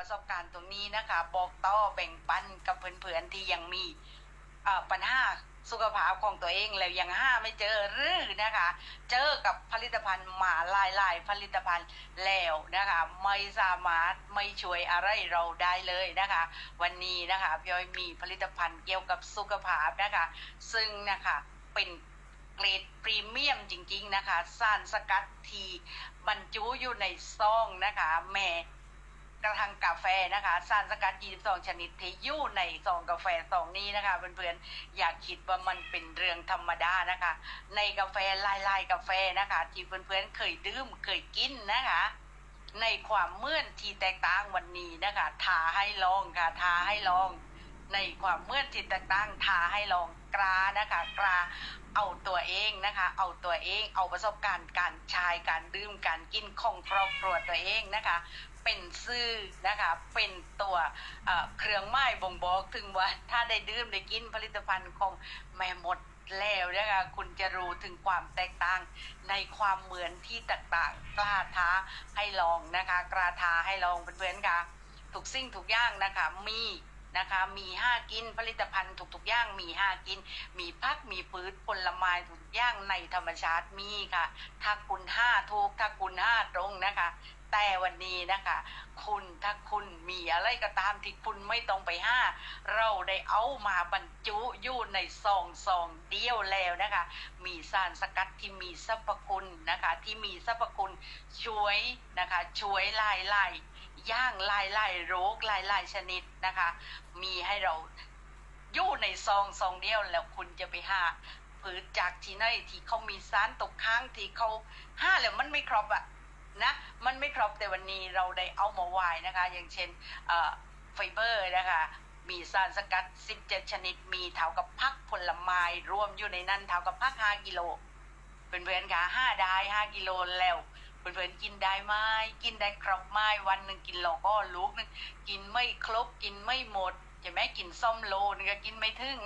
ประสบการณ์ตรงนี้นะคะ บอกต่อแบ่งปันกับเพื่อนๆที่ยังมีปัญหาสุขภาพของตัวเองแล้วยังห้าไม่เจอหรือนะคะ เจอกับผลิตภัณฑ์หมาลายหลายๆ ผลิตภัณฑ์แล้วนะคะ ไม่สามารถไม่ช่วยอะไรเราได้เลยนะคะ วันนี้นะคะพี่อ้อยมีผลิตภัณฑ์เกี่ยวกับสุขภาพนะคะ ซึ่งนะคะเป็นเกรดพรีเมียมจริง ๆ นะคะสารสกัดทีบรรจุอยู่ในซองนะคะแม่ กระทั่งกาแฟนะคะสารสกัด 22 ชนิดที่อยู่ในซองกาแฟซองนี้นะคะเพื่อนๆอย่าคิดว่ามันเป็นเรื่องธรรมดานะคะ ในกาแฟลายๆกาแฟนะคะ ที่เพื่อนๆเคยดื่มเคยกินนะคะ ในความเมื่อนที่แตกต่างวันนี้นะคะทาให้ลองค่ะทาให้ลอง ในความเมื่อนที่แตกต่างท้าให้ลองกรานะคะกราเอาตัวเองนะคะ เอาตัวเองเอาประสบการณ์การใช้การดื่มการกินของครอบครัวตัวเองนะคะ เป็นซื่อนะคะเป็นตัวเอ่อเครื่องไม้บ่งบอกถึงว่าถ้าได้ดื่มได้กินผลิตภัณฑ์ของแม่มดแล้วนะคะคุณจะรู้ถึงความแตกต่างในความเหมือนที่ต่างๆกล้าท้าให้ลองนะคะกล้าท้าให้ลองเพื่อนๆค่ะทุกสิ่งทุกอย่างนะคะมี นะคะมีห้ากินผลิตภัณฑ์ทุกๆอย่างมีห้ากิน มีพักมีปืดผลไม้ทุกอย่างในธรรมชาติมีค่ะ ถ้าคุณห้าถูกถ้าคุณห้าตรงนะคะ แต่วันนี้นะคะ คุณถ้าคุณมีอะไรก็ตามที่คุณไม่ต้องไปห้า เราได้เอามาบรรจุอยู่ในซองซองเดียวแล้วนะคะ มีสารสกัดที่มีสรรพคุณนะคะ ที่มีสรรพคุณช่วยนะคะ ช่วยลายลาย ย่างลายลายโรคลายลายชนิดนะคะ มีให้เราอยู่ในซองซองเดียวแล้วคุณจะไปหาผืนจากที่ไหนที่เขามีสารตกค้างที่เขาห้าแล้วมันไม่ครบอะนะมันไม่ครบแต่วันนี้เราได้เอามาไว้นะคะ อย่างเช่นไฟเบอร์นะคะมีสารสกัด 17 ชนิด มีเท่ากับพักผลไม้รวมอยู่ในนั้นเท่ากับพัก5กิโลเพื่อนๆคะ5ได้ 5 กิโลแล้ว เพื่อนๆกินได้ไหมกินได้ครบไหมวันหนึ่งกินโลก็ลูกหนึงกินไม่ครบกินไม่หมดใช่ไหมกินส้มโลนึงก็กินไม่ถึงนะ